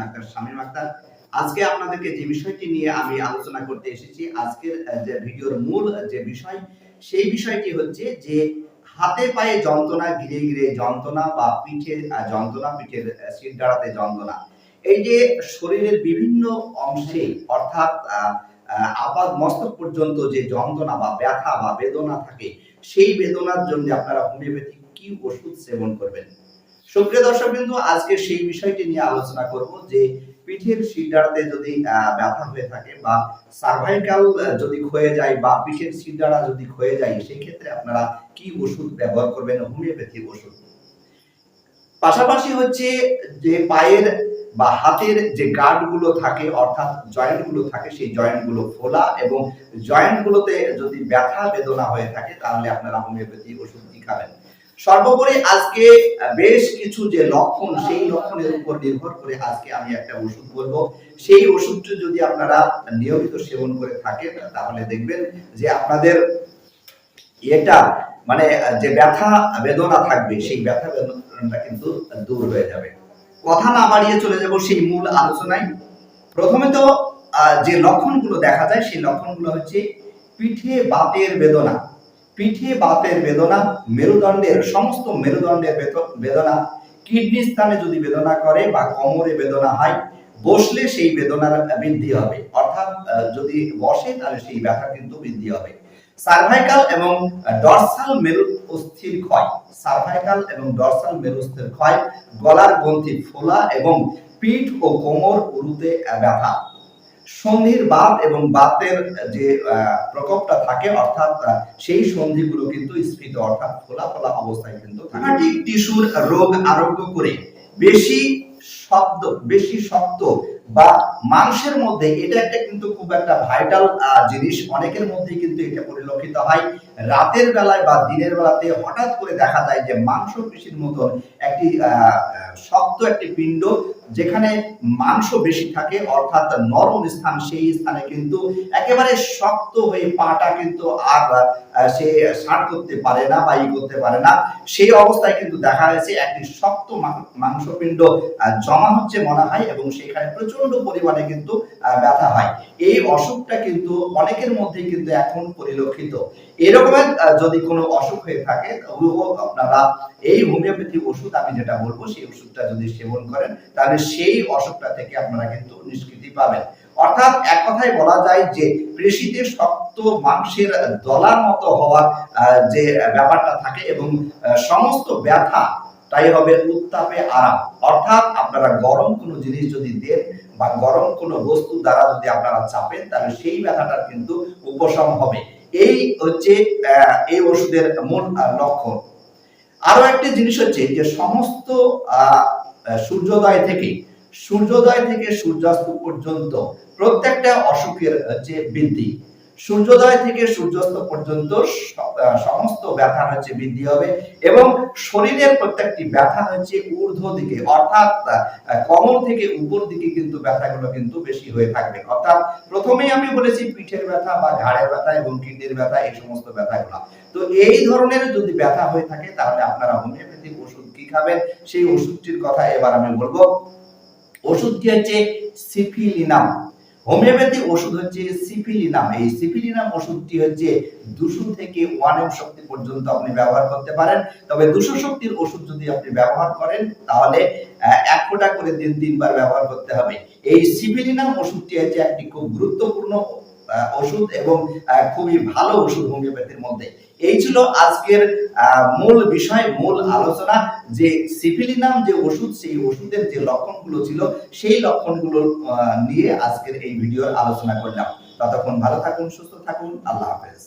Doctor Shamim Akter. আজকে আপনাদেরকে যে বিষয়টি নিয়ে আমি আলোচনা করতে এসেছি আজকের যে ভিডিওর মূল যে বিষয় সেই বিষয়টি হচ্ছে যে হাতে পায়ে যন্ত্রণা গিরে গিরে যন্ত্রণা বা পিঠে যন্ত্রণা পিঠের সিট দাঁড়াতে যন্ত্রণা। এই যে শরীরের বিভিন্ন অংশে অর্থাৎ আহ, মস্তক পর্যন্ত যে যন্ত্রণা বা ব্যথা বা বেদনা থাকে সেই বেদনার জন্য আপনারা হোমিওপ্যাথিক কি ওষুধ সেবন করবেন? সুপ্রিয় দর্শক বিন্দু আজকে সেই বিষয়টি নিয়ে আলোচনা করব যে পিঠের শিরদাঁড়াতে যদি ব্যথা হয়ে থাকে বা সার্ভাইকাল যদি ক্ষয়ে যায় বা পিঠের শিরদাঁড়া যদি ক্ষয়ে যায় সেই ক্ষেত্রে আপনারা কি ওষুধ ব্যবহার করবেন? হোমিওপ্যাথিক ওষুধ। পাশাপাশি হচ্ছে যে পায়ের বা হাতের যে গার্ডগুলো থাকে, অর্থাৎ জয়েন্টগুলো থাকে, সেই জয়েন্টগুলো ফোলা এবং জয়েন্ট গুলোতে যদি ব্যথা বেদনা হয়ে থাকে, তাহলে আপনারা হোমিওপ্যাথি ওষুধ খাবেন। সর্বোপরি আজকে বেশ কিছু যে লক্ষণ, সেই লক্ষণের উপর নির্ভর করে আজকে আমি একটা ওষুধ বলব। সেই ওষুধটি যদি আপনারা নিয়মিত সেবন করে থাকেন, তাহলে দেখবেন যে আপনাদের এটা মানে যে ব্যথা বেদনা থাকবে, সেই ব্যথা বেদনাটা কিন্তু দূর হয়ে যাবে। কথা না বাড়িয়ে চলে যাব সেই মূল আলোচনায়। প্রথমে তো যে লক্ষণগুলো দেখা যায়, সেই লক্ষণগুলো হচ্ছে পিঠে বাতের বেদনা। পিঠে বাতের বেদনা, মেরুদণ্ডের, সমস্ত মেরুদণ্ডের বেদনা, কিডনি স্থানে যদি বেদনা করে বা কোমরে বেদনা হয়, বসলে সেই বেদনার বৃদ্ধি হবে। অর্থাৎ যদি বসে, তাহলে সেই ব্যথা কিন্তু বৃদ্ধি হবে। সার্ভাইকাল এবং ডরসাল মেরু অস্থির ক্ষয়। সার্ভাইকাল এবং ডরসাল মেরুস্থির ক্ষয়, গলার গ্রন্থি ফোলা এবং পিঠ ও কোমর উরুতে ব্যথা। সন্ধির বাত এবং বাতের যে প্রকোপটা থাকে, অর্থাৎ সেই সন্ধিগুলো কিন্তু স্ফীত, অর্থাৎ ফোলা ফোলা অবস্থায় কিন্তু থাকে। টিস্যুর রোগ আরোগ্য করে। বেশি শব্দ বেশি শক্ত বা মাংসের মধ্যে, এটা একটা কিন্তু খুব একটা ভাইটাল জিনিস। অনেকের মধ্যে কিন্তু এটা পরিলক্ষিত হয়। রাতের বেলায় বা দিনের বেলাতে হঠাৎ করে দেখা যায় যে মাংস পেশির মতন একটি শক্ত একটি পিণ্ড যেখানে মাংস বেশি থাকে, অর্থাৎ নরম স্থান, সেই স্থানে কিন্তু একেবারে শক্ত হয়ে পাটা কিন্তু আর সে ষাট করতে পারে না বা ই করতে পারে না। সেই অবস্থায় কিন্তু দেখা যাচ্ছে একটি শক্ত মাংসপিণ্ড জমা হচ্ছে মনে হয় এবং সেখানে প্রচণ্ড পরিমাণে কিন্তু ব্যথা হয়। এই অসুখটা কিন্তু অনেকের মধ্যে কিন্তু এখন পরিলক্ষিত। এরকমের যদি কোনো অসুখ হয়ে থাকে আপনারা এই হোমিওপ্যাথি ওষুধ, আমি যেটা বলব, সেই ওষুধটা যদি সেবন করেন, তাহলে সেই অসুখটা থেকে আপনারা কিন্তু নিষ্কৃতি পাবেন। অর্থাৎ এক কথায় বলা যায় যে পেশিতে শক্ত মাংসের দলার মতো হওয়ার যে ব্যাপারটা থাকে এবং সমস্ত ব্যথা তাই হবে উত্তাপে আরাম। অর্থাৎ আপনারা গরম কোনো জিনিস যদি দেন বা গরম কোনো বস্তু দ্বারা যদি আপনারা চাপেন, তাহলে সেই ব্যথাটার কিন্তু উপশম হবে। এই হচ্ছে এই ওষুধের মূল লক্ষণ। আরও একটি জিনিস হচ্ছে যে সমস্ত সূর্যোদয় থেকে সূর্যোদয় থেকে সূর্যাস্ত পর্যন্ত প্রত্যেকটা অসুখের হচ্ছে বৃদ্ধি সূর্যোদয় থেকে সূর্যাস্ত পর্যন্ত সমস্ত ব্যথা হচ্ছে বৃদ্ধি হবে এবং শরীরের প্রত্যেকটি ব্যথা হচ্ছে ঊর্ধ্ব দিকে, অর্থাৎ কমর থেকে উপর দিকে কিন্তু ব্যথাগুলো কিন্তু বেশি হয়ে থাকবে। অর্থাৎ প্রথমেই আমি বলেছি পিঠের ব্যথা বা ঘাড়ের ব্যথা এবং কিডনির ব্যথা, এই সমস্ত ব্যথাগুলো। তো এই ধরনের যদি ব্যথা হয়ে থাকে, তাহলে আপনারা হোমিওপ্যাথিক ওষুধ কি খাবেন? সেই ওষুধটির কথা এবার আমি বলব। ওষুধটি হচ্ছে সিফিলিনাম। হোমিওপ্যাথি ওষুধ হচ্ছে সিপিলিনাম এই সিপিলিনাম ওষুধটি হচ্ছে দুশো থেকে ওয়ান এম শক্তি পর্যন্ত আপনি ব্যবহার করতে পারেন। তবে দুশো শক্তির ওষুধ যদি আপনি ব্যবহার করেন, তাহলে এক ফোঁটা করে দিন তিনবার ব্যবহার করতে হবে। এই সিপিলিনাম ওষুধটি হচ্ছে একটি খুব গুরুত্বপূর্ণ ওষুধ এবং খুবই ভালো ওষুধ হোমিওপ্যাথির মধ্যে। এই ছিল আজকের মূল বিষয়, মূল আলোচনা। যে সিফিলিনাম যে ওষুধ, সেই ওষুধের যে লক্ষণগুলো ছিল, সেই লক্ষণগুলো নিয়ে আজকের এই ভিডিওর আলোচনা করলাম। ততক্ষণ ভালো থাকুন, সুস্থ থাকুন। আল্লাহ হাফেজ।